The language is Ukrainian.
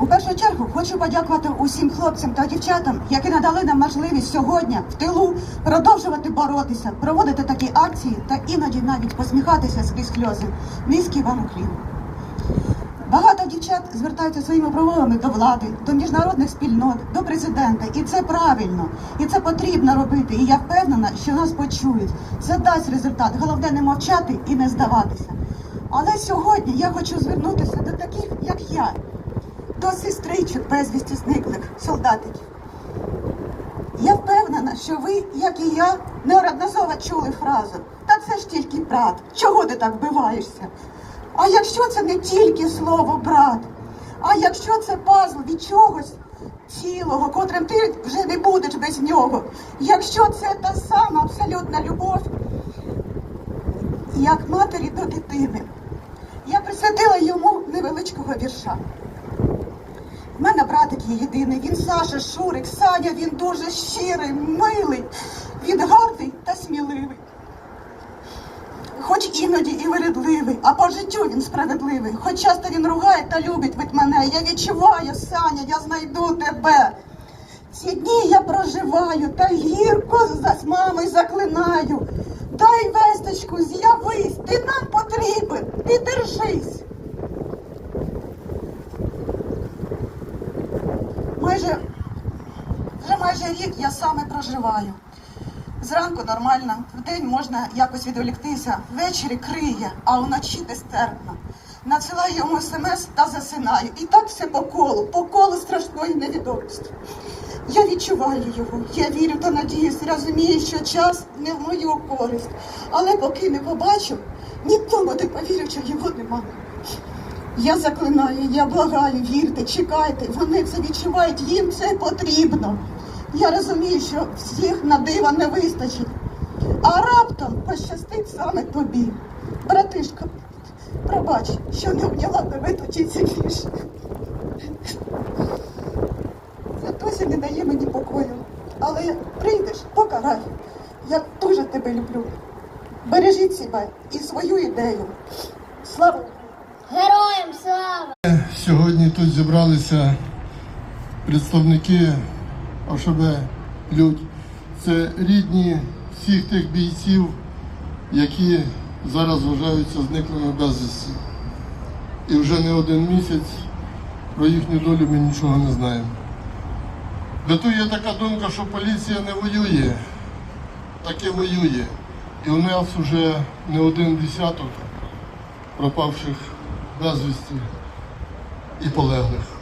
У першу чергу хочу подякувати усім хлопцям та дівчатам, які надали нам можливість сьогодні в тилу продовжувати боротися, проводити такі акції та іноді навіть посміхатися скрізь сльози. Низький вам уклін. Багато дівчат звертаються своїми промовами до влади, до міжнародних спільнот, до президента, і це правильно, і це потрібно робити. І я впевнена, що нас почують. Це дасть результат. Головне не мовчати і не здаватися. Але сьогодні я хочу звернутися до до сестричок безвісті зниклих солдатиків. Я впевнена, що ви, як і я, неодноразово чули фразу Та це ж тільки брат, чого ти так вбиваєшся? А якщо це не тільки слово брат, а якщо це пазл від чогось цілого, котрим ти вже не будеш без нього, якщо це та сама абсолютна любов, як матері до дитини, я присвятила йому невеличкого вірша. У мене братик є єдиний, він Саша, Шурик, Саня, він дуже щирий, милий, він гарний та сміливий. Хоч іноді і вередливий, а по життю він справедливий. Хоч часто він ругає та любить від мене. Я відчуваю, Саня, я знайду тебе. Ці дні я проживаю та гірко з мамою заклинаю. Дай весточку, з'явись, ти нам потрібен, ти держись. Майже вже майже рік я саме проживаю. Зранку нормально, вдень можна якось відволіктися, ввечері криє, а вночі нестерпно. Надсилаю йому смс та засинаю. І так все по колу, по колу страшної невідомості. Я відчуваю його, я вірю та надіюсь, розумію, що час не в мою користь. Але поки не побачу, нікому не повірю, що його немає. Я заклинаю, я благаю, вірте, чекайте, вони це відчувають, їм це потрібно. Я розумію, що всіх на дива не вистачить. А раптом пощастить саме тобі. Братишко, пробач, що не обняла тебе тоді ціліше. Це досі не дає мені покою. Але прийдеш, покарай. Я дуже тебе люблю. Бережіть себе і свою ідею. Сьогодні тут зібралися представники ОШБ Людь. Це рідні всіх тих бійців, які зараз вважаються зниклими безвісті. І вже не один місяць про їхню долю ми нічого не знаємо. Битує така думка, що поліція не воює, таки воює. І у нас вже не один десяток пропавших безвісті і полеглих.